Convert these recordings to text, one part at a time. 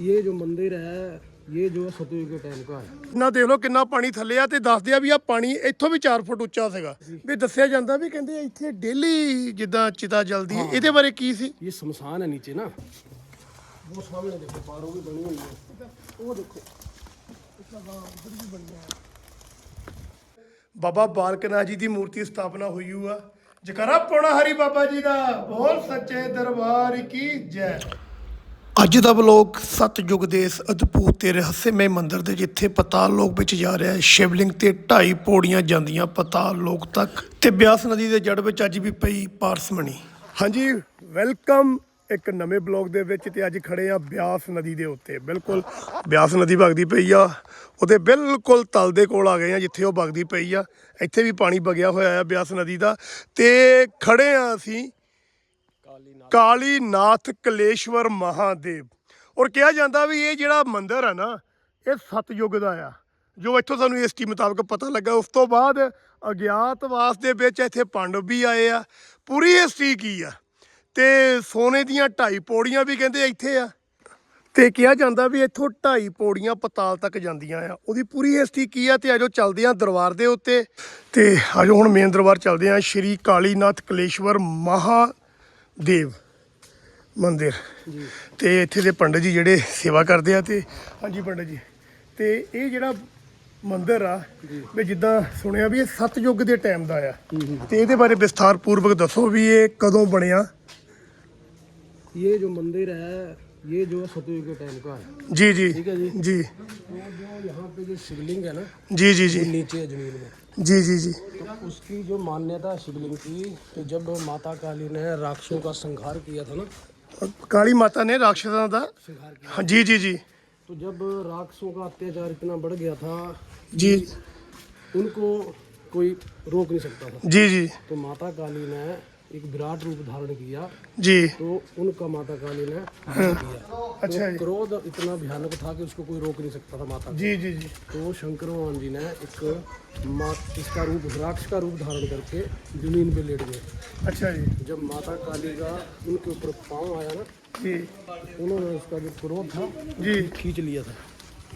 ये जो मंदिर है ये जो है सतयुग के टाइम का है ਨਾ ਦੇਖ ਲਓ ਕਿੰਨਾ ਪਾਣੀ ਥੱਲੇ ਆ ਤੇ ਦੱਸਦੇ ਆ ਵੀ ਆ ਪਾਣੀ ਇੱਥੋਂ ਵੀ 4 ਫੁੱਟ ਉੱਚਾ ਸੀਗਾ ਵੀ ਦੱਸਿਆ ਜਾਂਦਾ ਵੀ ਕਹਿੰਦੇ ਇੱਥੇ ਡੇਲੀ ਜਿੱਦਾਂ ਚਿਤਾ ਜਲਦੀ ਹੈ ਇਹਦੇ ਬਾਰੇ ਕੀ ਸੀ ये शमशान है नीचे ना वो सामने देखो पारों भी बनी हुई है वो देखो ਬਾਬਾ ਬਾਲਕਨਾਥ ਜੀ ਦੀ ਮੂਰਤੀ ਸਥਾਪਨਾ ਹੋਈ ਹੋਈ ਆ ਜਕਰਾ ਪੋਣਾ ਹਰੀ ਬਾਬਾ ਜੀ ਦਾ ਬੋਲ ਸੱਚੇ ਦਰਬਾਰ ਕੀ ਜੈ ਅੱਜ ਦਾ ਬਲੋਗ ਸਤਯੁਗ ਦੇ ਇਸ ਅਦਭੂਤ ਤੇ ਰਹੱਸਮਈ ਮੰਦਿਰ ਦੇ ਜਿੱਥੇ ਪਤਾਲ ਲੋਕ ਵਿੱਚ ਜਾ ਰਿਹਾ ਹੈ, ਸ਼ਿਵਲਿੰਗ ਤੇ ਢਾਈ ਪੌੜੀਆਂ ਜਾਂਦੀਆਂ ਪਤਾਲ ਲੋਕ ਤੱਕ ਤੇ ਬਿਆਸ ਨਦੀ ਦੇ ਜੜ ਵਿੱਚ ਅੱਜ ਵੀ ਪਈ ਪਾਰਸਮਣੀ ਹਾਂਜੀ ਵੈਲਕਮ ਇੱਕ ਨਵੇਂ ਬਲੌਗ ਦੇ ਵਿੱਚ ਤੇ ਅੱਜ ਖੜੇ ਆ ਬਿਆਸ ਨਦੀ ਦੇ ਉੱਤੇ। ਬਿਲਕੁਲ ਬਿਆਸ ਨਦੀ ਵਗਦੀ ਪਈ ਆ, ਉਹਦੇ ਬਿਲਕੁਲ ਤਲ ਦੇ ਕੋਲ ਆ ਗਏ ਆ ਜਿੱਥੇ ਉਹ ਵਗਦੀ ਪਈ ਆ। ਇੱਥੇ ਵੀ ਪਾਣੀ ਵਗਿਆ ਹੋਇਆ ਆ ਬਿਆਸ ਨਦੀ ਦਾ ਤੇ ਖੜੇ ਆ ਅਸੀਂ ਕਾਲੀ ਨਾਥ ਕਲੇਸ਼ਵਰ ਮਹਾਦੇਵ। ਔਰ ਕਿਹਾ ਜਾਂਦਾ ਵੀ ਇਹ ਜਿਹੜਾ ਮੰਦਿਰ ਹੈ ਨਾ, ਇਹ ਸਤਯੁਗ ਦਾ ਆ। ਜੋ ਇੱਥੋਂ ਸਾਨੂੰ ਹਿਸਟਰੀ ਮੁਤਾਬਕ ਪਤਾ ਲੱਗਾ, ਉਸ ਤੋਂ ਬਾਅਦ ਅਗਿਆਤਵਾਸ ਦੇ ਵਿੱਚ ਇੱਥੇ ਪਾਂਡਵ ਵੀ ਆਏ ਆ। ਪੂਰੀ ਹਿਸਟਰੀ ਕੀ ਆ? ਤੇ ਸੋਨੇ ਦੀਆਂ ਢਾਈ ਪੌੜੀਆਂ ਵੀ ਕਹਿੰਦੇ ਇੱਥੇ ਆ। ਤੇ ਕਿਹਾ ਜਾਂਦਾ ਵੀ ਇੱਥੋਂ ਢਾਈ ਪੌੜੀਆਂ ਪਤਾਲ ਤੱਕ ਜਾਂਦੀਆਂ ਆ। ਉਹਦੀ ਪੂਰੀ ਹਿਸਟਰੀ ਕੀ ਆ? ਤੇ ਆਜੋ ਚੱਲਦੇ ਆ ਦਰਬਾਰ ਦੇ ਉੱਤੇ। ਤੇ ਆਜੋ ਹੁਣ ਮੇਨ ਦਰਬਾਰ ਚੱਲਦੇ ਆ। ਸ਼੍ਰੀ ਕਾਲੀਨਾਥ ਕਲੇਸ਼ਵਰ ਮਹਾਦੇਵ ਮੰਦਿਰ ਤੇ ਇੱਥੇ ਦੇ ਪੰਡਤ ਜੀ ਜਿਹੜੇ ਸੇਵਾ ਕਰਦੇ ਆ ਤੇ ਹਾਂਜੀ ਪੰਡਤ ਜੀ ਤੇ ਇਹ ਜਿਹੜਾ ਮੰਦਿਰ ਆ ਵੀ ਜਿੱਦਾਂ ਸੁਣਿਆ ਵੀ ਇਹ ਸਤਯੁਗ ਦੇ ਟਾਈਮ ਦਾ ਆ ਤੇ ਇਹਦੇ ਬਾਰੇ ਵਿਸਥਾਰ ਪੂਰਵਕ ਦੱਸੋ ਵੀ ਇਹ ਕਦੋਂ ਬਣਿਆ ये जो मंदिर है ये जो है सतयुग के टाइम का है ਜੀ ਜੀ ठीक है जी ਜੀ तो जो यहाँ पे जो शिवलिंग है ना ਜੀ ਜੀ ਜੀ वो नीचे है जमीन में जी जी जी। तो उसकी जो मान्यता शिवलिंग की तो जब माता काली ने राक्षसों का संहार किया था ना? काली माता ने राक्षसों का? संहार किया। हाँ, जी जी जी। तो जब राक्षसों का अत्याचार इतना बढ़ गया था जी। उनको कोई रोक नहीं सकता था। जी जी। तो माता काली ने एक विराट रूप धारण किया जी तो उनका माता काली ने वध किया अच्छा तो जी क्रोध इतना भयानक था कि उसको कोई रोक नहीं सकता था माता को। जी जी जी तो शंकर भगवान जी ने एक मा इसका रूप राक्ष का रूप धारण करके जमीन पे लेट गए अच्छा जी जब माता काली का उनके ऊपर पाँव आया ना जी उन्होंने उसका जो क्रोध था ਜੀ खींच लिया था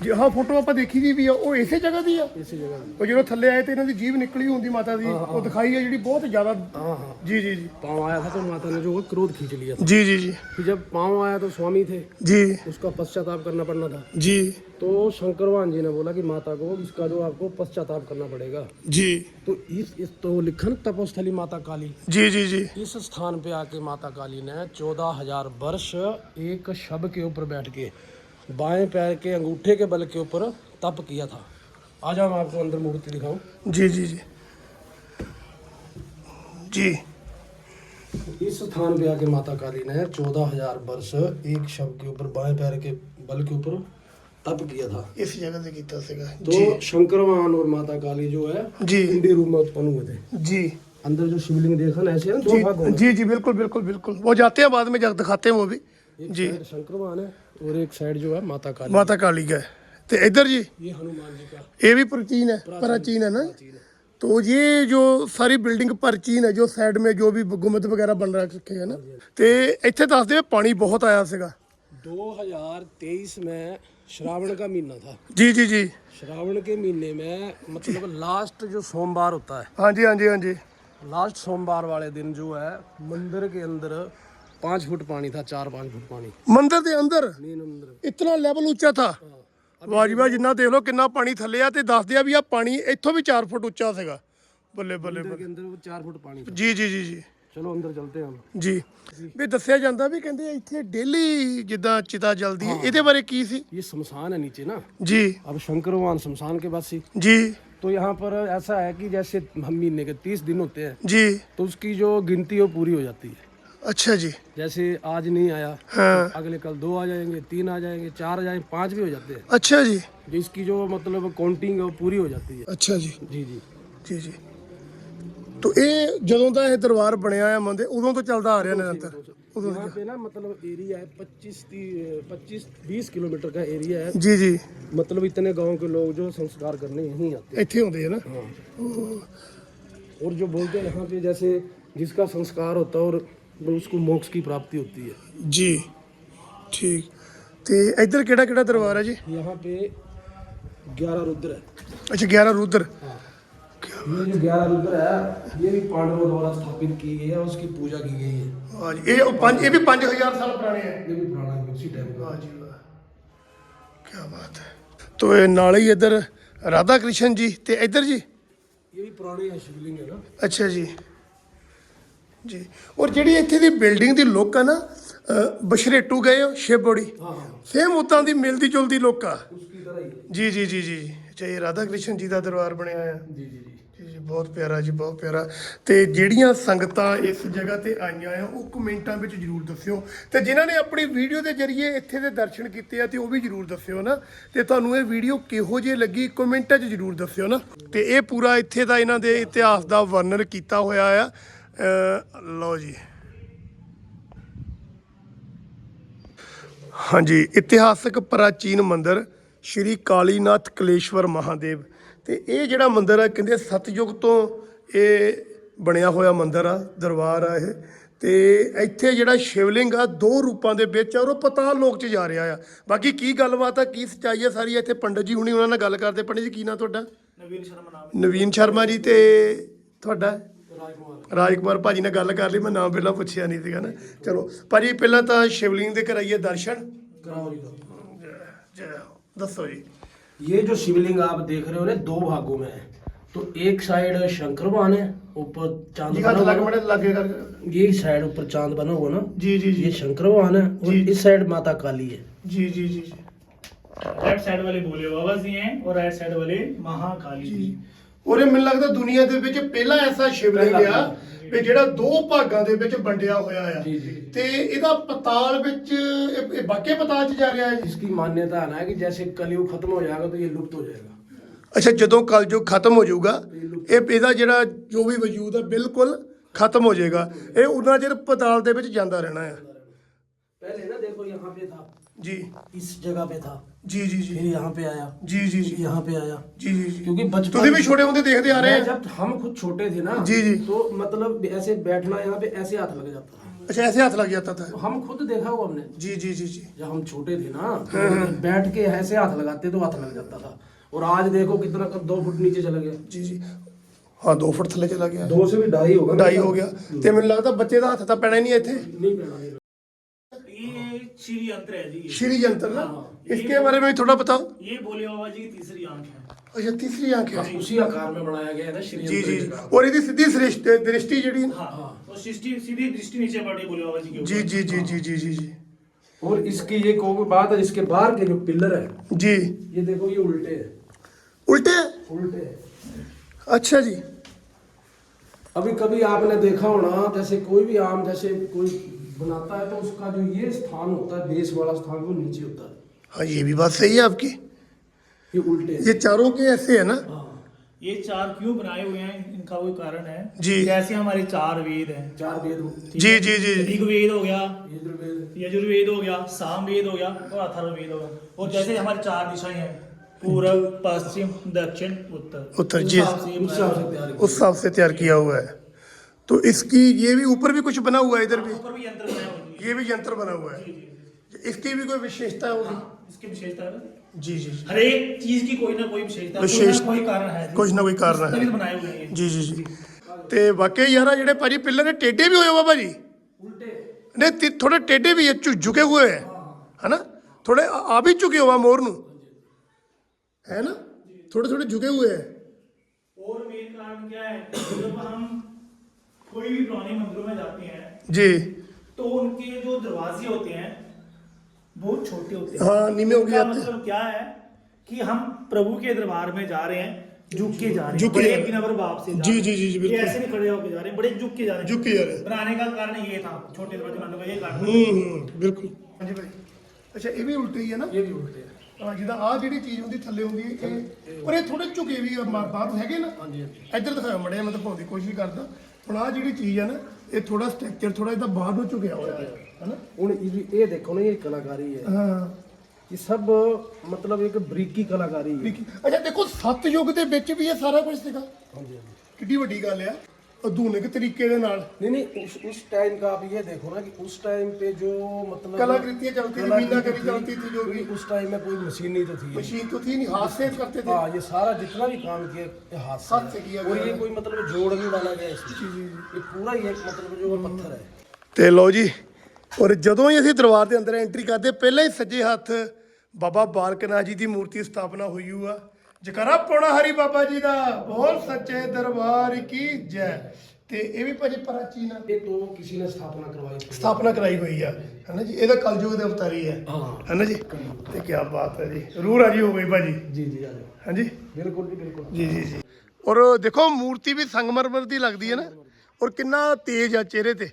ਜੀ ਹਾਂ ਫੋਟੋ ਆਪਾਂ ਦੇਖੀ ਦੀ ਵੀ ਆ ਉਹ ਇਸੇ ਜਗ੍ਹਾ ਦੀ ਆ इसी जगह में। ਉਹ ਜਦੋਂ ਥੱਲੇ ਆਏ ਤੇ ਇਹਨਾਂ ਦੀ ਜੀਭ ਨਿਕਲੀ ਹੁੰਦੀ ਮਾਤਾ ਦੀ ਉਹ ਦਿਖਾਈ ਆ ਜਿਹੜੀ ਬਹੁਤ ਜ਼ਿਆਦਾ हाँ हाँ ਜੀ ਜੀ ਜੀ पाँव आया था तो माता ने जो है क्रोध खींच लिया था ਜੀ ਜੀ ਜੀ फिर जब पाँव आया तो स्वामी थे ਜੀ उसका पश्चाताप करना पड़ना था ਜੀ तो शंकर भगवान जी ने बोला कि माता को इसका जो आपको पश्चाताप करना पड़ेगा ਜੀ तो इस, इस तो लिखन तपोस्थली माता काली ਜੀ ਜੀ ਜੀ इस स्थान पे आके माता काली ने चौदह हजार वर्ष एक शब के ऊपर बैठ के बाएँ पैर के अंगूठे के बल के ऊपर तप किया था। आ जाओ मैं आपको अंदर मूर्ति दिखाऊँ। जी जी जी। जी। इस स्थान पे आके माता काली ने चौदह हज़ार वर्ष एक शव के ऊपर बाएँ पैर के बल के ऊपर तप किया था। इस जगह से किया सीगा तो शंकर भगवान और माता काली जो है जी। इंडी रूम में उत्पन्न हुए थे। जी। अंदर जो शिवलिंग देखा ना ऐसे ना जी जी बिल्कुल बिल्कुल बिल्कुल। वो जाते हैं बाद में दिखाते हैं वो भी। एक जी साइड शंकर भगवान है और एक साइड जो है माता काली माता काली का है तो इधर जी ये हनुमान जी का ये भी प्राचीन है प्राचीन है ना चीज है तो ये जो सारी बिल्डिंग प्राचीन है जो साइड में जो भी गुमत वगैरह बन रखे है ना ਤੇ ਇੱਥੇ ਦੱਸਦੇ ਆ ਪਾਣੀ ਬਹੁਤ ਆਇਆ ਸੀਗਾ 2023 में श्रावण का महीना था ਜੀ ਜੀ ਜੀ श्रावण के महीने में मतलब लास्ट जो सोमवार होता है ਹਾਂਜੀ ਹਾਂਜੀ ਹਾਂਜੀ लास्ट सोमवार वाले दिन जो है मंदिर के अंदर पाँच फुट पानी था चार पाँच फुट पानी ਮੰਦਿਰ ਦੇ ਅੰਦਰ मेन अंदर ਇਤਨਾ ਲੈਵਲ ਉੱਚਾ ਥਾ ਵਾਜੀਬਾ ਜਿੰਨਾ ਦੇਖ ਲਓ ਕਿੰਨਾ ਪਾਣੀ ਥੱਲੇ ਆ ਤੇ ਦੱਸਦੇ ਆ ਵੀ ਆ ਪਾਣੀ ਇੱਥੋਂ ਵੀ 4 ਫੁੱਟ ਉੱਚਾ ਸੀਗਾ ਬੱਲੇ ਬੱਲੇ मंदिर के अंदर वो चार फुट पानी था ਜੀ ਜੀ ਜੀ ਜੀ चलो अंदर चलते हैं हम ਜੀ ਵੀ ਦੱਸਿਆ ਜਾਂਦਾ ਵੀ ਕਹਿੰਦੇ ਇੱਥੇ ਡੇਲੀ ਜਿੱਦਾਂ ਚਿਤਾ ਜਲਦੀ ਹੈ ਇਹਦੇ ਬਾਰੇ ਕੀ ਸੀ ये शमशान है नीचे ना ਜੀ अब शंकर भगवान शमशान के पास ही ਜੀ तो यहाँ पर ऐसा है कि जैसे हम महीने के तीस दिन होते हैं ਜੀ तो उसकी जो गिनती है वो पूरी हो जाती है ਅੱਛਾ ਜੀ जैसे आज नहीं आया हाँ अगले कल दो आ जाएंगे तीन आ जाएंगे चार आ जाएंगे पाँच भी हो जाते हैं ਅੱਛਾ ਜੀ जो इसकी जो मतलब काउंटिंग है वो पूरी हो जाती है ਅੱਛਾ ਜੀ जी जी ਜੀ ਜੀ ਤੋ ਇਹ ਜਦੋਂ ਦਾ ਇਹ ਦਰਬਾਰ ਬਣਿਆ ਆ ਮੰਦੇ ਉਦੋਂ ਤੋਂ ਚੱਲਦਾ ਆ ਰਿਹਾ ਨਿਰੰਤਰ ਉਦੋਂ यहाँ पे ना मतलब एरिया है पच्चीस पच्चीस बीस किलोमीटर का एरिया है ਜੀ ਜੀ मतलब इतने गांव के लोग जो संस्कार करने यहीं आते ਇੱਥੇ ਹੁੰਦੇ ਆ ਨਾ हैं हाँ और जो बोलते हैं यहाँ पे जैसे जिसका संस्कार होता है और वो उसको मोक्ष की प्राप्ति होती है ਜੀ ਠੀਕ ਤੇ ਇੱਧਰ ਕਿਹੜਾ ਕਿਹੜਾ ਦਰਬਾਰ ਹੈ ਜੀ यहाँ पे ग्यारह रुद्र है ਅੱਛਾ 11 रुद्र हाँ। ये जो ग्यारह रुद्र है ये भी पांडवों द्वारा स्थापित की गई है और उसकी पूजा की गई है ਹਾਂ ਜੀ ਇਹ ਉਹ ਪੰਜ ਇਹ ਵੀ 5000 ਸਾਲ ਪੁਰਾਣੇ ਹੈ ये भी पुराना है, उसी टाइम का ਵਾਹ ਜੀ ਵਾਹ ਕੀ ਬਾਤ ਹੈ ਤੋ ਇਹ ਨਾਲ ਹੀ ਇੱਧਰ ਰਾਧਾ ਕ੍ਰਿਸ਼ਨ ਜੀ ਤੇ ਇੱਧਰ ਜੀ ये भी पुरानी है शिवलिंग है ना ਅੱਛਾ ਜੀ ਜੀ। ਔਰ ਜਿਹੜੀ ਇੱਥੇ ਦੀ ਬਿਲਡਿੰਗ ਦੀ ਲੁੱਕ ਆ ਨਾ ਬਸ਼ਰੇਟੂ ਗਏ ਹੋ ਸ਼ੇਬੋੜੀ ਸੇਮ ਉਤਾਂ ਦੀ ਮਿਲਦੀ ਜੁਲਦੀ ਲੁੱਕ ਆ। ਜੀ ਜੀ ਜੀ ਜੀ। ਅੱਛਾ ਰਾਧਾ ਕ੍ਰਿਸ਼ਨ ਜੀ ਦਾ ਦਰਬਾਰ ਬਣਿਆ ਆ ਜੀ ਜੀ ਜੀ। ਬਹੁਤ ਪਿਆਰਾ ਜੀ ਬਹੁਤ ਪਿਆਰਾ। ਤੇ ਜਿਹੜੀਆਂ ਸੰਗਤਾਂ ਇਸ ਜਗ੍ਹਾ ਤੇ ਆਈਆਂ ਆ ਉਹ ਕਮੈਂਟਾਂ ਵਿੱਚ ਜਰੂਰ ਦੱਸਿਓ। ਤੇ ਜਿਨ੍ਹਾਂ ਨੇ ਆਪਣੀ ਵੀਡੀਓ ਦੇ ਜ਼ਰੀਏ ਇੱਥੇ ਦੇ ਦਰਸ਼ਨ ਕੀਤੇ ਆ ਤੇ ਉਹ ਵੀ ਜਰੂਰ ਦੱਸਿਓ ਨਾ। ਤੇ ਤੁਹਾਨੂੰ ਇਹ ਵੀਡੀਓ ਕਿਹੋ ਜਿਹੀ ਲੱਗੀ ਕਮੈਂਟਾਂ 'ਚ ਜਰੂਰ ਦੱਸਿਓ ਨਾ। ਤੇ ਇਹ ਪੂਰਾ ਇੱਥੇ ਦਾ ਇਹਨਾਂ ਦੇ ਇਤਿਹਾਸ ਦਾ ਵਰਣਨ ਕੀਤਾ ਹੋਇਆ ਆ। ਲਓ ਜੀ। ਹਾਂਜੀ ਇਤਿਹਾਸਕ ਪ੍ਰਾਚੀਨ ਮੰਦਿਰ ਸ਼੍ਰੀ ਕਾਲੀਨਾਥ ਕਲੇਸ਼ਵਰ ਮਹਾਦੇਵ। ਤੇ ਇਹ ਜਿਹੜਾ ਮੰਦਿਰ ਆ ਕਹਿੰਦੇ ਸਤਯੁਗ ਤੋਂ ਇਹ ਬਣਿਆ ਹੋਇਆ ਮੰਦਿਰ ਆ ਦਰਬਾਰ ਆ ਇਹ। ਤੇ ਇੱਥੇ ਜਿਹੜਾ ਸ਼ਿਵਲਿੰਗ ਆ ਦੋ ਰੂਪਾਂ ਦੇ ਵਿੱਚ ਆ ਔਰ ਉਹ ਪਤਾਲ ਲੋਕ ਚ ਜਾ ਰਿਹਾ ਆ। ਬਾਕੀ ਕੀ ਗੱਲਬਾਤ ਆ ਕੀ ਸੱਚਾਈ ਆ ਸਾਰੀ ਇੱਥੇ ਪੰਡਤ ਜੀ ਹੁਣੀ ਉਹਨਾਂ ਨਾਲ ਗੱਲ ਕਰਦੇ। ਪੰਡਤ ਜੀ ਕੀ ਨਾਂ ਤੁਹਾਡਾ? ਨਵੀਨ ਸ਼ਰਮਾ ਨਾਮ। ਨਵੀਨ ਸ਼ਰਮਾ ਜੀ ਤੇ ਤੁਹਾਡਾ? राजकुमार ਰਾਜਕੁਮਾਰ ਭਾਜੀ ਨਾਲ ਗੱਲ ਕਰ ਲਈ ਮੈਂ ਨਾਮ ਪਹਿਲਾਂ ਪੁੱਛਿਆ ਨਹੀਂ ਸੀਗਾ ਨਾ ਚਲੋ ਭਾਜੀ ਪਹਿਲਾਂ ਤਾਂ ਸ਼ਿਵਲਿੰਗ ਦੇ ਕਰਾਈਏ ਦਰਸ਼ਨ कराओ जी कराओ। ਜੈ ਹੋ। ਦੱਸੋ ਜੀ ये जो शिवलिंग आप देख रहे हो ना दो भागों में है तो एक साइड शंकर भगवान है ऊपर चांद ਜੀ बना ਹੱਥ हुआ ਲੱਗ है। ਮੜੇ ਲੱਗੇ ਕਰ ये साइड ऊपर चांद बना हुआ ना ਜੀ ਜੀ ये ਜੀ शंकर भगवान है और जी। इस साइड माता काली है ਜੀ ਜੀ ਜੀ ਜੀ लेफ्ट साइड वाले भोले बाबा जी हैं और राइट साइड वाले महाकाली जी ਉਰੇ ਮੈਨੂੰ ਲੱਗਦਾ ਦੁਨੀਆ ਦੇ ਵਿੱਚ ਪਹਿਲਾ ਐਸਾ ਸ਼ਿਵਲਿੰਗ ਪਹਿਲਾ। ਆ ਵੀ ਜਿਹੜਾ ਦੋ ਭਾਗਾਂ ਦੇ ਵਿੱਚ ਵੰਡਿਆ ਹੋਇਆ ਆ ਜੀ, ਜੀ। ਤੇ ਇਹਦਾ ਪਤਾਲ ਵਿੱਚ ਇਹ ਇਹ ਵਾਕਿਆ ਪਤਾਲ ਚ ਜਾ ਰਿਹਾ ਹੈ ਜੀ इसकी मान्यता है ना कि जैसे कलयुग खत्म हो जाएगा तो ये लुप्त हो जाएगा ਅੱਛਾ ਜਦੋਂ ਕਲਯੁਗ ਖਤਮ ਹੋ ਜਾਊਗਾ ਇਹ ਇਹਦਾ ਜਿਹੜਾ ਜੋ ਵੀ ਵਜੂਦ ਹੈ ਬਿਲਕੁਲ ਖਤਮ ਹੋ ਜਾਏਗਾ ਇਹ ਉਹਨਾਂ ਚਿਰ ਪਤਾਲ ਦੇ ਵਿੱਚ ਜਾਂਦਾ ਰਹਿਣਾ ਆ पहले ना देखो यहाँ पे था ਜੀ इस जगह पे था ਜੀ ਜੀ ਜੀ फिर यहाँ पे आया ਜੀ ਜੀ फिर ਜੀ यहाँ पे आया ਜੀ ਜੀ ਜੀ क्योंकि बचपन ਤੁਸੀਂ ਵੀ ਛੋਟੇ ਹੁੰਦੇ ਦੇਖਦੇ ਆ ਰਹੇ मैं ਆ जब हम खुद छोटे थे ना जी, जी। तो मतलब ऐसे बैठना यहाँ पे ऐसे हाथ लग जाता था ਅੱਛਾ ऐसे हाथ लग जाता था तो हम खुद देखा हुआ हमने जी जी जी जी जब हम छोटे थे ना तो बैठ के ऐसे हाथ लगाते तो हाथ लग जाता था और आज देखो कितना कब दो फुट नीचे चला गया ਜੀ ਜੀ ਹਾਂ 2 ਫੁੱਟ ਥੱਲੇ ਚਲਾ ਗਿਆ दो से भी ढाई होगा ਢਾਈ ਹੋ ਗਿਆ ਤੇ ਮੈਨੂੰ ਲੱਗਦਾ ਬੱਚੇ ਦਾ ਹੱਥ ਤਾਂ ਪੈਣਾ ਹੀ ਨਹੀਂ ਇੱਥੇ नहीं पैना नहीं ये श्री यंत्र है जी ये। श्री यंत्र ना इसके बारे में थोड़ा बताओ। ये भोले बाबा जी की तीसरी आँख है। अच्छा तीसरी आँख है। हाँ, उसी आकार में बनाया गया है ना श्री जी जी। और यदि सीधी दृष्टि हाँ हाँ। तो सीधी दृष्टि नीचे पड़ी भोले बाबा जी की जी जी जी जी जी जी जी। और इसकी बात है इसके बाहर के जो पिलर है जी। ये देखो ये उल्टे है। उल्टे? उल्टे अच्छा जी। अभी कभी आपने देखा होना जैसे कोई भी आम जैसे कोई बनाता है तो उसका जो ये स्थान होता है बेस वाला स्थान वो नीचे होता है। हाँ ये भी बात सही है आपकी। ये उल्टे ये चारों के ऐसे है ना? हाँ ये चार क्यों बनाए हुए हैं? इनका कोई कारण है? जी। जैसे हमारे चार वेद हैं चार वेद ठीक जी जी जी। ऋग्वेद हो गया यजुर्वेद। यजुर्वेद हो गया सामवेद हो गया और अथर्ववेद हो गया। और जैसे हमारे चार दिशाएँ हैं पूर्व पश्चिम दक्षिण उत्तर। उत्तर जी। से उस हिसाब से तैयार उस हिसाब से तैयार किया हुआ है। तो इसकी ये भी ऊपर भी कुछ बना हुआ है इधर भी? ऊपर भी यंत्र बनाए हुए हैं। ये भी यंत्र बना हुआ है। इसकी भी कोई विशेषता होगी? इसकी विशेषता है जी जी जी हर एक चीज की कोई ना कोई विशेषता कोई विशेष- ना कोई कारण है कुछ ना कोई कारण तभी है तो बनाए हुए हैं ये। ਜੀ ਜੀ ਜੀ ਤੇ ਵਾਕਈ ਯਾਰ ਆ ਜਿਹੜੇ ਭਾਜੀ ਪਿੱਲਰ ਨੇ ਟੇਢੇ ਵੀ ਹੋਏ ਵਾ ਭਾਜੀ उल्टे ਨੇ ਤੇ ਥੋੜੇ ਟੇਢੇ ਵੀ ਹੈ ਝੁ- ਝੁਕੇ ਹੋਏ ਹੈ ਹਨਾ ਥੋੜੇ ਆ ਆ ਵੀ ਝੁਕੇ ਹੋਆ ਮੋਰ ਨੂੰ ਹੈ ਨਾ ਥੋੜੇ ਥੋੜੇ ਝੁਕੇ हुए है और मेन कारण क्या है जब हम कोई भी पुराने मंदिरों में जाते हैं जी तो उनके जो दरवाजे होते हैं बहुत छोटे होते हैं हाँ नीमे हो गए इसका आते हैं। मतलब क्या है कि हम प्रभु के दरबार में जा रहे हैं झुक के जा रहे झुक हैं के बड़े जा रहे हैं। बिना बाप से जा जी, रहे हैं। जी, जी, जी, ये बिल्कुल। ऐसे नहीं खड़े होकर जा रहे हैं बड़े झुक के जा रहे हैं झुक के जा रहे हैं। बनाने का कारण ये था छोटे दरवाजे बनाने का ये कारण ਹੂੰ ਹੂੰ ਬਿਲਕੁਲ ਹਾਂਜੀ ਭਾਈ ਅੱਛਾ ਇਹ ਵੀ ਉਲਟੀ ਹੈ ਨਾ ये भी उल्टे है ਹਾਂ, ਜਿੱਦਾਂ ਆ ਜਿਹੜੀ ਚੀਜ਼ ਹੁੰਦੀ ਥੱਲੇ ਹੁੰਦੀ ਹੈ ਇਹ ਪਰ ਇਹ ਥੋੜੇ ਝੁਕੇ ਵੀ ਆ, ਮਾ- ਬਾਹਰ ਹੈਗੇ ਨਾ हाँ जी हाँ जी ਇੱਧਰ ਦਿਖਾਓ ਮੜਿਆ ਮੈਂ ਦਿਖਾਉਣ ਦੀ ਕੋਸ਼ਿਸ਼ ਕਰਦਾ ਹੁਣ ਆ ਜਿਹੜੀ ਚੀਜ਼ ਹੈ ਨਾ ਇਹ ਥੋੜਾ ਸਟਰਕਚਰ ਥੋੜਾ ਇਦਾਂ ਬਾਹਰ ਨੂੰ ਝੁਕਿਆ ਹੋਇਆ ਹੈ ਹਨਾ ਹੁਣ ਇਹ ਇਹ ਦੇਖੋ ਨਾ ਇਹ ਕਲਾਕਾਰੀ ਹੈ ਹਾਂ ਇਹ ਸਭ ਮਤਲਬ ਇੱਕ ਬਰੀਕੀ ਕਲਾਕਾਰੀ ਹੈ ਠੀਕ ਹੈ। ਅੱਛਾ ਦੇਖੋ ਸਤਯੁਗ ਦੇ ਵਿੱਚ ਵੀ ਇਹ ਸਾਰਾ ਕੁਝ ਸੀਗਾ ਹਾਂਜੀ ਹਾਂਜੀ ਕਿੱਡੀ ਵੱਡੀ ਗੱਲ ਆ ਆਧੁਨਿਕ ਤਰੀਕੇ ਦੇ ਨਾਲ नहीं नहीं उस उस टाइम का आप ये देखो ना कि उस टाइम पे जो मतलब कलाकृतियां चलती थी, कलाकृति मीनाकारी थी, चलती थी जो भी। उस टाइम में कोई मशीन नहीं तो थी मशीन तो थी नहीं हाथ से करते थे हाँ ये सारा जितना भी काम किया ये हाथ से हाथ से किया और गया ये है। कोई मतलब जोड़ नहीं डाला गया इसमें ये पूरा ही एक मतलब जो पत्थर है ਤੇ ਲਓ ਜੀ ਔਰ ਜਦੋਂ ਹੀ ਅਸੀਂ ਦਰਬਾਰ ਦੇ ਅੰਦਰ ਐਂਟਰੀ ਕਰਦੇ ਪਹਿਲਾਂ ਹੀ ਸੱਜੇ ਹੱਥ ਬਾਬਾ ਬਾਲਕਨਾਥ ਜੀ ਦੀ ਮੂਰਤੀ ਸਥਾਪਨਾ ਹੋਈ ਹੋਆ ਜਕਰਾ ਪੋਣਾ ਹਰੀ ਬਾਬਾ ਜੀ ਦਾ ਬੋਲ ਸੱਚੇ ਦਰਬਾਰ ਕੀ ਜੈ। ਤੇ ਇਹ ਵੀ ਭਾਜੀ ਪ੍ਰਾਚੀਨ ਆ ਤੋਂ ਕਿਸੇ ਨੇ ਸਥਾਪਨਾ ਕਰਵਾਈ ਸਥਾਪਨਾ ਕਰਾਈ ਹੋਈ ਆ। ਹਨਾ ਜੀ? ਇਹਦਾ ਕਲਯੁਗ ਦੇ ਅਵਤਾਰੀ ਹੈ। ਹਾਂ ਜੀ? ਤੇ ਕੀ ਬਾਤ ਹੈ ਜੀ। ਰੂਹ ਰਾਜੀ ਹੋ ਗਈ ਭਾਜੀ। ਜੀ ਜੀ ਆ ਜਾਓ। ਬਿਲਕੁਲ ਜੀ ਬਿਲਕੁਲ। ਜੀ ਜੀ ਜੀ। ਔਰ ਦੇਖੋ ਮੂਰਤੀ ਵੀ ਸੰਗਮਰਮਰ ਦੀ ਲੱਗਦੀ ਹੈ ਨਾ? ਔਰ ਕਿੰਨਾ ਤੇਜ ਆ ਚਿਹਰੇ ਤੇ।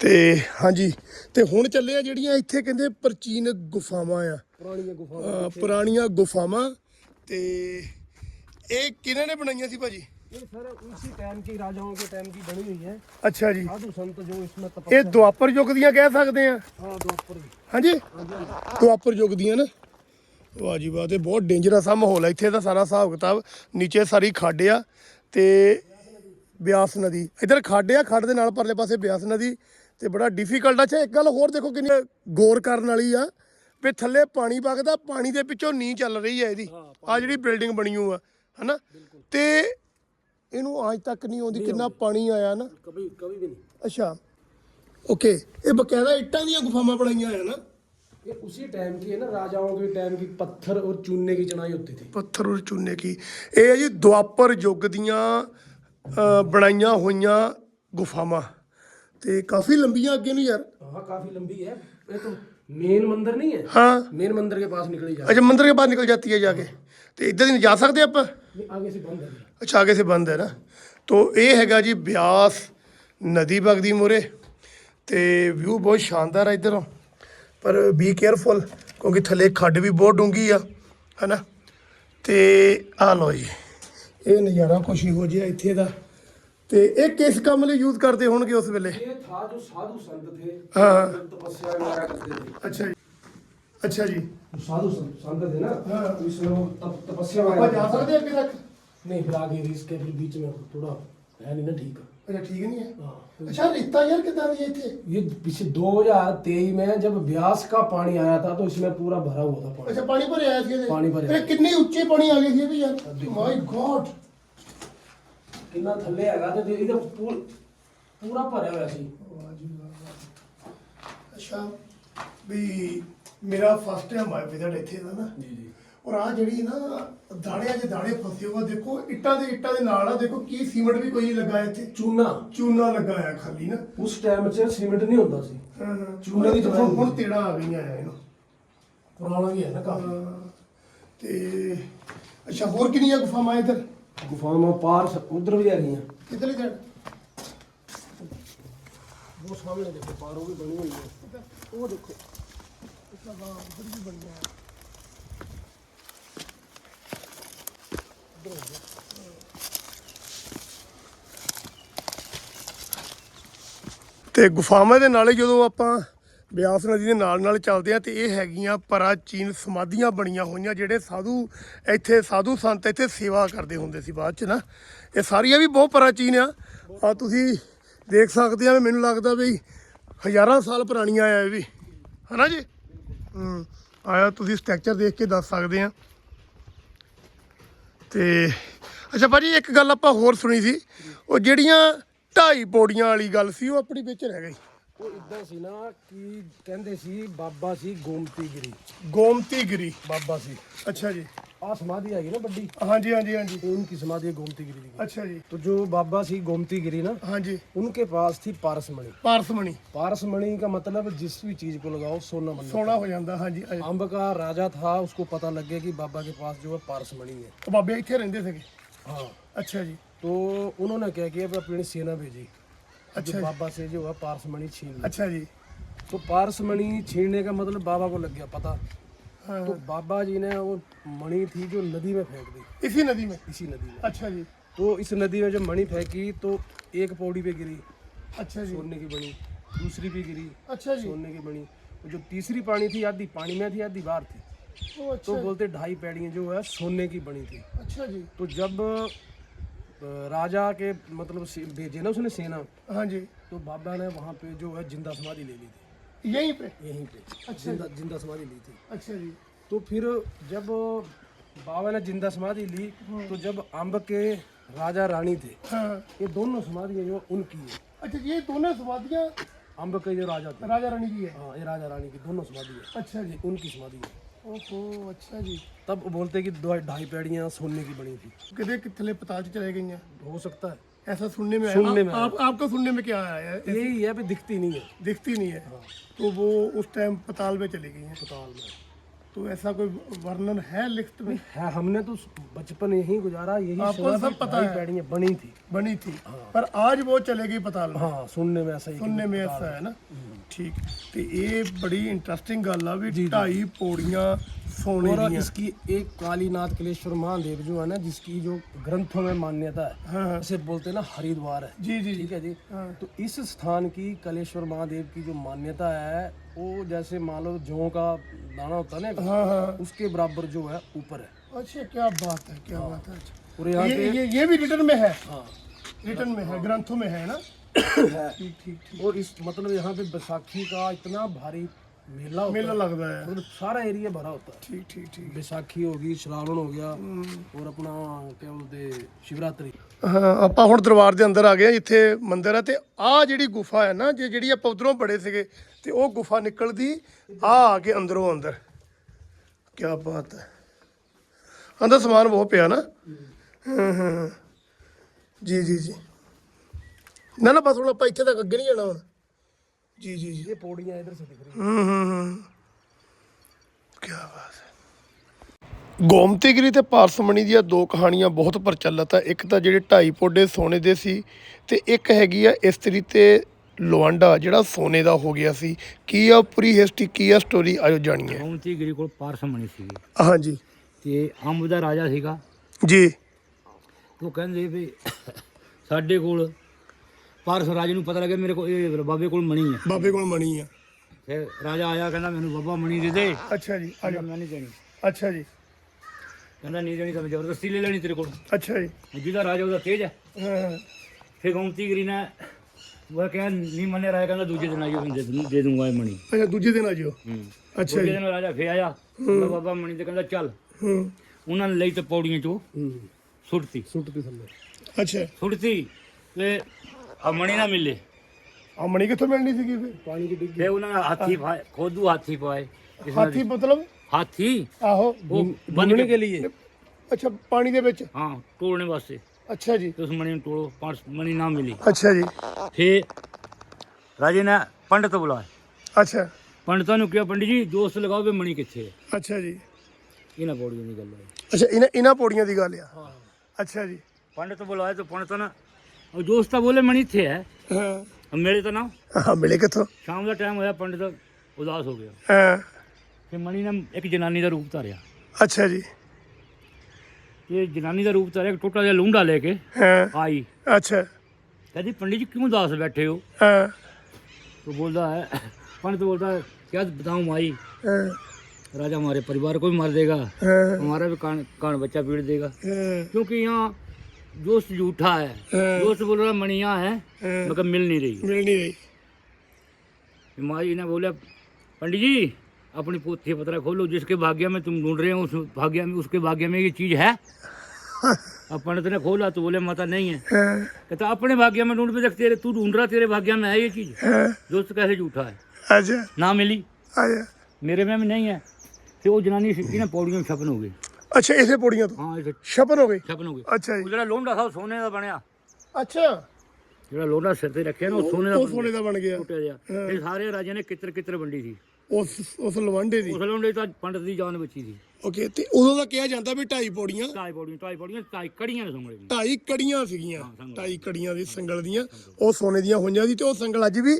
ਤੇ ਹਾਂਜੀ ਤੇ ਹੁਣ ਚੱਲੇ ਆ ਜਿਹੜੀਆਂ ਇੱਥੇ ਕਹਿੰਦੇ ਪ੍ਰਾਚੀਨ ਗੁਫਾਵਾਂ ਆ पुरानी गुफा ਅਹ ਪੁਰਾਣੀਆਂ ਗੁਫਾਵਾਂ ਤੇ ਇਹ ਕਿਹਨਾਂ ਨੇ ਬਣਾਈਆਂ ਸੀ ਭਾਜੀ ये सर उसी टाइम की राजाओं के टाइम की बनी हुई है ਅੱਛਾ ਜੀ साधु संत जो इसमें ਇਹ तपस्या ਦੁਆਪਰ ਯੁੱਗ ਦੀਆਂ ਕਹਿ ਸਕਦੇ ਆ हाँ द्वापर की ਹਾਂਜੀ ਦੁਆਪਰ ਯੁੱਗ ਦੀਆਂ ਨਾ ਵਾਹ ਜੀ ਵਾਹ ਤੇ ਬਹੁਤ ਡੇਂਜਰਸ ਆ ਮਾਹੌਲ ਆ ਇੱਥੇ ਦਾ ਸਾਰਾ ਹਿਸਾਬ ਕਿਤਾਬ ਨੀਚੇ ਸਾਰੀ ਖੱਡ ਆ ਤੇ ਬਿਆਸ ਨਦੀ ਇਧਰ ਖੱਡ ਆ ਖੱਡ ਦੇ ਨਾਲ ਪਰਲੇ ਪਾਸੇ ਬਿਆਸ ਨਦੀ ਤੇ ਬੜਾ ਡਿਫਿਕਲਟ ਆ ਅੱਛਾ ਇੱਕ ਗੱਲ ਹੋਰ ਦੇਖੋ ਕਿੰਨੀ ਗੌਰ ਕਰਨ ਵਾਲੀ ਆ ਵੀ ਥੱਲੇ ਪਾਣੀ ਵਗਦਾ ਪਾਣੀ ਦੇ ਪਿੱਛੋਂ ਨੀ ਚੱਲ ਰਹੀ ਹੈ ਇਹਦੀ ਆ ਜਿਹੜੀ ਬਿਲਡਿੰਗ ਬਣੀ ਹੋਈ ਆ ਹਨਾ ਤੇ ਇਹਨੂੰ ਅੱਜ ਤੱਕ ਨਹੀਂ ਆਉਂਦੀ ਕਿੰਨਾ ਪਾਣੀ ਆਇਆ ਨਾ कभी कभी भी नहीं ਅੱਛਾ ਓਕੇ ਇਹ ਬਕਾਇਦਾ ਇੱਟਾਂ ਦੀਆਂ ਗੁਫਾਵਾਂ ਬਣਾਈਆਂ ਆ ਨਾ ये उसी टाइम की है ना राजाओं के टाइम की पत्थर और चूने की चढ़ाई होती थी ਪੱਥਰ ਔਰ ਚੂਨੇ ਕੀ ਇਹ ਹੈ ਜੀ ਦੁਆਪਰ ਯੁੱਗ ਦੀਆਂ ਅ, ਬਣਾਈਆਂ ਹੋਈਆਂ ਗੁਫਾਵਾਂ ਤੇ ਕਾਫੀ ਲੰਬੀਆਂ ਅੱਗੇ ਨੂੰ ਯਾਰ हाँ काफी लंबी है ये तो मेन मंदिर नहीं है ਹਾਂ मेन मंदिर के पास निकली जा ਅੱਛਾ ਮੰਦਿਰ ਕੇ ਬਾਹਰ ਨਿਕਲ ਜਾਂਦੀ ਹੈ ਜਾ ਕੇ ਤੇ ਇੱਧਰ ਦੀ ਨਹੀਂ ਜਾ ਸਕਦੇ ਆਪਾਂ नहीं, आगे से बंद है ਅੱਛਾ ਆਗੇ ਸੇ ਬੰਦ ਹੈ ਨਾ ਤੋ ਇਹ ਹੈਗਾ ਜੀ ਬਿਆਸ ਨਦੀ ਵਗਦੀ ਮੂਹਰੇ ਤੇ ਵਿਊ ਬਹੁਤ ਸ਼ਾਨਦਾਰ ਹੈ ਇੱਧਰੋਂ ਪਰ ਬੀ ਕੇਅਰਫੁਲ ਕਿਉਂਕਿ ਥੱਲੇ ਖੱਡ ਵੀ ਬਹੁਤ ਡੂੰਗੀ ਆ ਹਨਾ ਤੇ ਆ ਲੋ ਜੀ ਇਹ ਨਜ਼ਾਰਾ ਕੁਛ ਹੀ ਹੋ ਜਿਹਾ ਇੱਥੇ ਦਾ ਤੇ ਇਹ ਕਿਸ ਕੰਮ ਲਈ ਯੂਜ਼ ਕਰਦੇ ਹੋਣਗੇ ਉਸ ਵੇਲੇ? ਇਹ ਥਾ ਸਾਧੂ ਸੰਤ ਥੇ ਹਾਂ। ਤਪੱਸਿਆ ਵਗੈरह करते थे ਜਾ ਸਕਦੇ ਹਾਂ ਅੱਗੇ ਤੱਕ? थे। नहीं फिलहाल ये रिस्क है फिर बीच में थोड़ा है नहीं ਅੱਛਾ ਠੀਕ ਨਹੀਂ ਹੈ? ਅੱਛਾ ਰੇਤਾ ਯਾਰ ਕਿਦਾਂ ਪਾਣੀ ਭਰਿਆ ਆਇਆ ਸੀ ਇਹਦੇ। ਪਾਣੀ ਪਾਣੀ ਆ ਗਈ ਸੀ ਇੰਨਾ ਥੱਲੇ ਹੈਗਾ ਤੇ ਇਹਦਾ ਪੂਰ- ਪੂਰਾ ਭਰਿਆ ਹੋਇਆ ਸੀ। ਅੱਛਾ ਵੀ ਮੇਰਾ ਫਸਟ ਟਾਈਮ ਆਇਆ ਵਿਦੜ ਇੱਥੇ ਦਾ ਨਾ। ਜੀ ਜੀ। ਔਰ ਆ ਜਿਹੜੀ ਨਾ ਦਾੜਿਆਂ 'ਚ ਦਾੜੇ ਫਸੇ ਹੋਆ ਦੇਖੋ ਇੱਟਾਂ ਦੇ ਇੱਟਾਂ ਦੇ ਨਾਲ ਆ ਦੇਖੋ ਕੀ ਸੀਮਟ ਵੀ ਕੋਈ ਲੱਗਾ ਇੱਥੇ। ਚੂਨਾ। ਚੂਨਾ ਲੱਗਾ ਆ ਖਾਲੀ ਨਾ। ਉਸ ਟਾਈਮ 'ਚ ਸੀਮਿੰਟ ਨਹੀਂ ਹੁੰਦਾ ਸੀ। ਚੂਨਾ ਦੀ ਹੁਣ- ਹੁਣ ਤੇੜਾ ਆ ਗਈਆਂ ਆ ਇਹਨੂੰ। ਪੁਰਾਣਾ ਵੀ ਹੈ ਨਾ ਕਾਫੀ। ਤੇ ਅੱਛਾ ਹੋਰ ਕਿੰਨੀਆਂ ਗੁਫਾਵਾਂ ਇੱਧਰ? ਗੁਫਾਵਾਂ ਪਾਰ ਸ- ਉੱਧਰ ਵੀ ਹੈਗੀਆਂ। ਕਿਧਰਲੀ ਸਾਈਡ ਉਹ ਸਾਹਮਣੇ ਦੇਖੋ ਪਾਰੋ ਵੀ ਬਣੀ ਹੋਈ ਹੈ। ਉਹ ਦੇਖੋ। ਇਸਦਾ ਬਾਹਰ ਉੱਧਰ ਵੀ ਬਣਿਆ ਹੈ ਤੇ ਗੁਫਾਵਾਂ ਦੇ ਨਾਲੇ ਜਦੋਂ ਆਪਾਂ ਬਿਆਸ ਨਦੀ ਦੇ ਨਾਲ ਨਾਲ ਚੱਲਦੇ ਆ ਤੇ ਇਹ ਹੈਗੀਆਂ ਪ੍ਰਾਚੀਨ ਸਮਾਧੀਆਂ ਬਣੀਆਂ ਹੋਈਆਂ ਜਿਹੜੇ ਸਾਧੂ ਇੱਥੇ ਸਾਧੂ ਸੰਤ ਇੱਥੇ ਸੇਵਾ ਕਰਦੇ ਹੁੰਦੇ ਸੀ ਬਾਅਦ ਚ ਨਾ। ਇਹ ਸਾਰੀਆਂ ਵੀ ਬਹੁਤ ਪ੍ਰਾਚੀਨ ਆ। ਆ ਤੁਸੀਂ ਦੇਖ ਸਕਦੇ ਆ ਵੀ ਮੈਨੂੰ ਲੱਗਦਾ ਵੀ ਹਜ਼ਾਰਾਂ ਸਾਲ ਪੁਰਾਣੀਆਂ ਆ ਇਹ ਵੀ। ਹਨਾ ਜੀ? ਹੂੰ ਆਇਆ ਤੁਸੀਂ ਸਟਰਕਚਰ ਦੇਖ ਕੇ ਦੱਸ ਸਕਦੇ ਆ। ਤੇ ਅੱਛਾ ਭਾਜੀ, ਇੱਕ ਗੱਲ ਆਪਾਂ ਹੋਰ ਸੁਣੀ ਸੀ। ਉਹ ਜਿਹੜੀਆਂ ਢਾਈ ਪੌੜੀਆਂ ਵਾਲੀ ਗੱਲ ਸੀ, ਉਹ ਆਪਣੀ ਵਿੱਚ ਰਹਿ ਗਈ। ਉਹ ਇਦਾਂ ਸੀ ਨਾ ਕਿ ਕਹਿੰਦੇ ਸੀ ਬਾਬਾ ਸੀ ਗੋਮਤੀ ਗਿਰੀ ਗੋਮਤੀ ਗਿਰੀ ਬਾਬਾ ਸੀ ਅੱਛਾ ਜੀ ਆ ਸਮਾਧੀ ਹੈਗੀ ਨਾ ਵੱਡੀ ਹਾਂਜੀ ਹਾਂਜੀ ਹਾਂਜੀ ये उनकी समाधि है गोमती गिरी की ਅੱਛਾ ਜੀ तो जो बाबा सी गोमती गिरी ना ਹਾਂਜੀ उनके पास थी पारसमणि ਪਾਰਸਮਣੀ पारसमणि का मतलब जिस भी चीज को लगाओ सोना बनना ਸੋਨਾ ਹੋ ਜਾਂਦਾ ਹਾਂਜੀ ਹਾਂਜੀ। अंब का राजा था उसको पता लग गया कि बाबा के पास जो है पारसमणि है ਉਹ ਬਾਬੇ ਇੱਥੇ ਰਹਿੰਦੇ ਸੀਗੇ हाँ ਅੱਛਾ जी तो उन्होंने क्या किया वो अपनी सेना भेजी अच्छा बाबा से जो है पारसमणि छीन अच्छा जी। तो पारसमणि छीनने का मतलब बाबा को लग गया पता। हाँ। तो बाबा जी ने वो मणि थी जो नदी में फेंक दी। इसी नदी में? इसी नदी में। अच्छा जी। तो इस नदी में जब मणि फेंकी तो एक पौड़ी पे गिरी। अच्छा जी। सोने की बनी दूसरी भी गिरी। अच्छा जी। सोने की बनी जो तीसरी पानी थी आधी पानी में थी आधी बाहर थी। अच्छा तो बोलते ढाई पैड़ियाँ जो है सोने की बनी थी। अच्छा जी। तो जब राजा के मतलब से- भेजे ना उसने सेना हाँ जी तो बाबा ने वहाँ पे जो है जिंदा समाधि ले ली थी यहीं पे यहीं पे जिंदा जिंदा समाधि ली थी अच्छा जी तो फिर जब बाबा ने जिंदा समाधि ली तो जब अम्ब के राजा रानी थे हाँ ये दोनों समाधियाँ जो उनकी है अच्छा ये दोनों समाधियाँ अम्ब के जो राजा थे राजा रानी की है हाँ ये राजा रानी की दोनों समाधि है अच्छा जी उनकी समाधि है ओहो अच्छा जी तब वो बोलते कि दो ढाई पैड़ियाँ सोने की बनी थी कितने कितने पताल च चले गई हैं हो सकता है ऐसा सुनने में आया सुनने आप, में आया। आप, आपको सुनने में क्या आया है यही है भी दिखती नहीं है दिखती नहीं है तो वो उस टाइम पताल में चली गई हैं अस्पताल में तो ऐसा कोई वर्णन है लिखित में? है हमने तो बचपन यही गुजारा यही आपको सब पता है। बनी बनी थी। बनी थी। हाँ। पर आज वो चलेगी पता हाँ सुनने में ऐसा ही सुनने में ऐसा है। ना? हम्म। ठीक। तो ये बड़ी इंटरेस्टिंग गल ढाई पौड़िया सोने और इसकी एक कालीनाथ कलेश्वर महादेव जो है ना जिसकी जो ग्रंथों में मान्यता है हाँ, हाँ। उसे बोलते है ना हरिद्वार है। जी जी ठीक है जी? हाँ। तो इस स्थान की कलेश्वर महादेव की जो मान्यता है वो जैसे मान लो जौ का दाना होता है ना हाँ हाँ। उसके बराबर जो है ऊपर है। अच्छा क्या बात है क्या बात है अच्छा। और यहाँ ये पे ये ये भी रिटर्न में है? हाँ। रिटर्न में है ग्रंथों में है ना? ठीक ठीक। और इस मतलब यहाँ पे बैसाखी का इतना भारी मेला होता मेला है लगता है मतलब सारा एरिया भरा होता है ठीक ठीक ठीक बैसाखी होगी श्रावण हो गया और अपना क्या बोलते शिवरात्रि ਹਾਂ ਆਪਾਂ ਹੁਣ ਦਰਬਾਰ ਦੇ ਅੰਦਰ ਆ ਗਏ ਹਾਂ ਜਿੱਥੇ ਮੰਦਿਰ ਹੈ ਤੇ ਆਹ ਜਿਹੜੀ ਗੁਫਾ ਹੈ ਨਾ ਜੇ ਜਿਹੜੀ ਆਪਾਂ ਉਧਰੋਂ ਬੜੇ ਸੀਗੇ ਤੇ ਉਹ ਗੁਫਾ ਨਿਕਲਦੀ ਆ ਆ ਕੇ ਅੰਦਰੋਂ ਅੰਦਰ ਕੀ ਬਾਤ ਹੈ ਅੰਦਰ ਸਮਾਨ ਬਹੁਤ ਪਿਆ ਨਾ ਹਾਂ ਹਾਂ ਜੀ ਜੀ ਜੀ ਨਾ ਨਾ ਬਸ ਹੁਣ ਆਪਾਂ ਇੱਥੇ ਤੱਕ ਅੱਗੇ ਨਹੀਂ ਜਾਣਾ ਹੁਣ ਜੀ ਜੀ ਜੀ ये पौड़ियाँ इधर से दिख रही ਹੂੰ ਹੂੰ ਹੂੰ ਕੀ ਬਾਤ ਹੈ ਗੋਮਤੀਗਿਰੀ ਤੇ ਪਾਰਸਮਣੀ ਦੀਆਂ ਦੋ ਕਹਾਣੀਆਂ ਬਹੁਤ ਪ੍ਰਚਲਿਤ ਆ ਇੱਕ ਤਾਂ ਜਿਹੜੇ ਢਾਈ ਪੋਡੇ ਸੋਨੇ ਦੇ ਸੀ ਤੇ ਇੱਕ ਹੈਗੀ ਆ ਇਸਤਰੀ ਤੇ ਲੋਆਂਡਾ ਜਿਹੜਾ ਸੋਨੇ ਦਾ ਹੋ ਗਿਆ ਸੀ ਕੀ ਆ ਪੂਰੀ ਹਿਸਟਰੀ ਕੀ ਆ ਸਟੋਰੀ ਆਜੋ ਜਾਣੀਏ ਗੋਮਤੀ ਗਿਰੀ ਕੋਲ ਪਾਰਸਮਣੀ ਸੀ ਹਾਂਜੀ ਤੇ ਅੰਬ ਦਾ ਰਾਜਾ ਸੀਗਾ ਜੀ ਉਹ ਕਹਿੰਦੇ ਵੀ ਸਾਡੇ ਕੋਲ ਪਾਰਸ ਰਾਜੇ ਨੂੰ ਪਤਾ ਲੱਗਿਆ ਮੇਰੇ ਕੋਲ ਇਹ ਬਾਬੇ ਕੋਲ ਮਣੀ ਹੈ ਬਾਬੇ ਕੋਲ ਮਣੀ ਆ। ਫਿਰ ਰਾਜਾ ਆਇਆ ਕਹਿੰਦਾ ਮੈਨੂੰ ਬਾਬਾ ਮਣੀ ਦੇ ਦੇ। ਅੱਛਾ ਜੀ ਆ ਜਾ ਮੈਂ ਨਹੀਂ ਦੇਣੀ। ਅੱਛਾ ਜੀ। ਕਹਿੰਦਾ ਨਹੀਂ ਦੇਣੀ ਤਾਂ ਜ਼ਬਰਦਸਤੀ ਲੈ ਲੈਣੀ ਤੇਰੇ ਕੋਲ। ਅੱਛਾ ਜੀ। ਜਿਹਦਾ ਰਾਜਾ ਉਹਦਾ ਤੇਜ ਹੈ ਫਿਰ ਗੌਮਤੀ ਗਰੀ ਨੇ ਉਹ ਕਹਿੰਦਾ ਨਹੀਂ ਮੰਨੇ ਰਾਜਾ ਕਹਿੰਦਾ ਦੂਜੇ ਦਿਨ ਆਇਓ ਹੁੰਦੇ ਤੁਹਾਨੂੰ ਦੇ ਦੂੰਗਾ ਇਹ ਮਣੀ। ਅੱਛਾ ਦੂਜੇ ਦਿਨ ਆ ਜਿਓ ਹੂੰ ਦੂਜੇ ਦਿਨ ਰਾਜਾ ਫੇ ਆਇਆ ਬਾਬਾ ਮਣੀ ਤੇ ਕਹਿੰਦਾ ਚੱਲ। ਉਹਨਾਂ ਨੇ ਲਈ ਤੇ ਪੌੜੀਆਂ ਚੋਂ ਹੂੰ। ਸੁੱਟਤੀ। ਥੱਲੇ। ਅੱਛਾ। ਸੁੱਟਤੀ ਤੇ ਅਮਣੀ ਨਾ ਮਿਲੇ। ਅਮਣੀ ਕਿੱਥੋਂ ਮਿਲਣੀ ਸੀਗੀ ਫਿਰ? ਪਾਣੀ 'ਚ ਡਿੱਗੀ। ਤੇ ਉਹਨਾਂ ਹਾਥੀ ਖੋਦੂ ਹਾਥੀ ਪਾਏ। ਹਾਥੀ ਮਤਲਬ? ਹਾਥੀ? ਆਹੋ। ਉਹ ਕੇ ਲਈਏ ਅੱਛਾ ਪਾਣੀ ਦੇ ਵਿੱਚ? ਹਾਂ ਟੋਲਣੇ ਵਾਸਤੇ। ਅੱਛਾ ਜੀ। ਉਸ ਮਣੀ ਨੂੰ ਟੋਲੋ ਪੰਜ ਮਣੀ ਨਾ ਮਿਲੀ। ਅੱਛਾ ਜੀ। ਫੇ ਰਾਜੇ ਨੇ ਪੰਡਤ ਬੁਲਾਏ ਅੱਛਾ। ਪੰਡਤਾਂ ਨੂੰ ਕਿਹਾ ਪੰਡਿਤ ਜੀ ਦੋਸਤ ਲਗਾਓ ਵੀ ਮਣੀ ਕਿੱਥੇ ਹੈ। ਅੱਛਾ ਜੀ। ਇਹਨਾਂ ਬੋੜੀ ਦੀ ਗੱਲ ਹੈ। ਅੱਛਾ ਇਹਨਾਂ ਇਹਨਾਂ ਪੌੜੀਆਂ ਦੀ ਗੱਲ ਆ। ਅੱਛਾ ਜੀ। ਪੰਡਤ ਬੁਲਾਏ ਤਾਂ ਪੰਡਤਾਂ ਨੇ ਉਹ ਦੋਸਤ ਤਾਂ ਬੋਲੇ ਮਣੀ ਇੱਥੇ ਹੈ ਹਾਂ ਮੇਰੇ ਤਾਂ ਨਾ ਹਾਂ ਮਿਲੇ ਕਿੱਥੋਂ ਸ਼ਾਮ ਦਾ ਟਾਈਮ ਹੋਇਆ ਪੰਡਤ ਉਦਾਸ ਹੋ ਗਿਆ ਹਾਂ ਫਿਰ ਮਣੀ ਨੇ ਇੱਕ ਜਨਾਨੀ ਦਾ ਰੂਪ ਧਾਰਿਆ ਅੱਛਾ ਜੀ ਇਹ ਜਨਾਨੀ ਦਾ ਰੂਪ ਧਾਰਿਆ ਇੱਕ ਟੋਟਾ ਜਿਹਾ ਲੂੰਡਾ ਲੈ ਕੇ ਹਾਂ ਆਈ ਅੱਛਾ ਕਹਿੰਦੀ ਪੰਡਿਤ ਜੀ ਕਿਉਂ ਉਦਾਸ ਬੈਠੇ ਹੋ ਹਾਂ तो बोलता है पंडित बोलता है क्या बताऊं माई ਹਾਂ राजा हमारे परिवार को भी मार देगा ਹਾਂ हमारा भी कान कान बच्चा पीट देगा ਹਾਂ क्योंकि यहाँ जोश झूठा है हाँ। जोश बोल रहा मणिया है हाँ। मगर मिल नहीं रही मिल नहीं रही माँ जी ने बोला पंडित जी अपनी पोथी पत्रा खोलो जिसके भाग्य में तुम ढूंढ रहे हो उस भाग्य में उसके भाग्य में ये चीज है अब पंडित ने खोला तो बोले माता नहीं है कहता अपने भाग्य में ढूंढ पे तेरे तू ढूंढ रहा तेरे भाग्य में है ये चीज दोस्त कैसे झूठा है अच्छा ना मिली अच्छा मेरे में भी नहीं है फिर वो जनानी सिक्की ना पौड़ियों में छपन हो गई ਅੱਛਾ ਇਸੇ ਪੌੜੀਆਂ ਤੋਂ? ਹਾਂ ਇੱਥੇ ਛਪਨ ਹੋ ਗਏ? ਛਪਨ ਹੋ ਗਏ। ਅੱਛਾ ਜੀ। ਜਿਹੜਾ ਲੋਂਡਾ ਸਾਹਿਬ ਸੋਨੇ ਦਾ ਬਣਿਆ। ਅੱਛਾ। ਜਿਹੜਾ ਲੋਂਡਾ ਸਿਰ ਤੇ ਰੱਖਿਆ ਨਾ ਉਹ ਸੋਨੇ ਦਾ ਉਹ ਸੋਨੇ ਦਾ ਬਣ ਗਿਆ। ਟੁੱਟਿਆ ਗਿਆ ਇਹ ਸਾਰੇ ਰਾਜੇ ਨੇ ਕਿੱਤਰ ਕਿੱਤਰ ਵੰਡੀ ਸੀ। ਉਸ ਉਸ ਲਵੰਡੇ ਦੀ। ਉਸ ਲੋਂਡੇ ਤਾਂ ਪੰਡਤ ਦੀ ਜਾਨ ਬਚੀ ਸੀ। ਓਕੇ ਤੇ ਉਦੋਂ ਦਾ ਕਿਹਾ ਜਾਂਦਾ ਵੀ ਢਾਈ ਪੌੜੀਆਂ ਢਾਈ ਪੌੜੀਆਂ ਢਾਈ ਪੌੜੀਆਂ ਢਾਈ ਕੜੀਆਂ ਨੇ ਦੀਆਂ। ਢਾਈ ਕੜੀਆਂ ਸੀਗੀਆਂ। ਢਾਈ ਕੜੀਆਂ ਦੀ ਸੰਗਲ ਦੀਆਂ। ਉਹ ਸੋਨੇ ਦੀਆਂ ਹੋਈਆਂ ਸੀ ਤੇ ਉਹ ਸੰਗਲ ਅੱਜ ਵੀ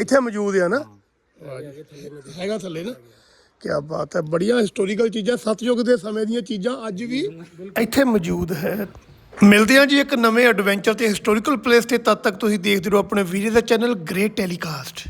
ਇੱਥੇ ਮੌਜੂਦ ਆ ਨਾ। ਹੈਗਾ ਥੱਲੇ ਨਾ। ਕੀ ਬਾਤ ਹੈ। ਬੜੀਆਂ ਹਿਸਟੋਰੀਕਲ ਚੀਜ਼ਾਂ, ਸਤਯੁਗ ਦੇ ਸਮੇਂ ਦੀਆਂ ਚੀਜ਼ਾਂ ਅੱਜ ਵੀ ਇੱਥੇ ਮੌਜੂਦ ਹੈ। ਮਿਲਦੇ ਹਾਂ ਜੀ ਇੱਕ ਨਵੇਂ ਐਡਵੈਂਚਰ ਤੇ ਹਿਸਟੋਰੀਕਲ ਪਲੇਸ ਤੇ, ਤਦ ਤੱਕ ਤੁਸੀਂ ਦੇਖਦੇ ਰਹੋ ਆਪਣੇ ਵੀਡੀਓ ਦਾ ਚੈਨਲ ਗ੍ਰੇਟ ਟੈਲੀਕਾਸਟ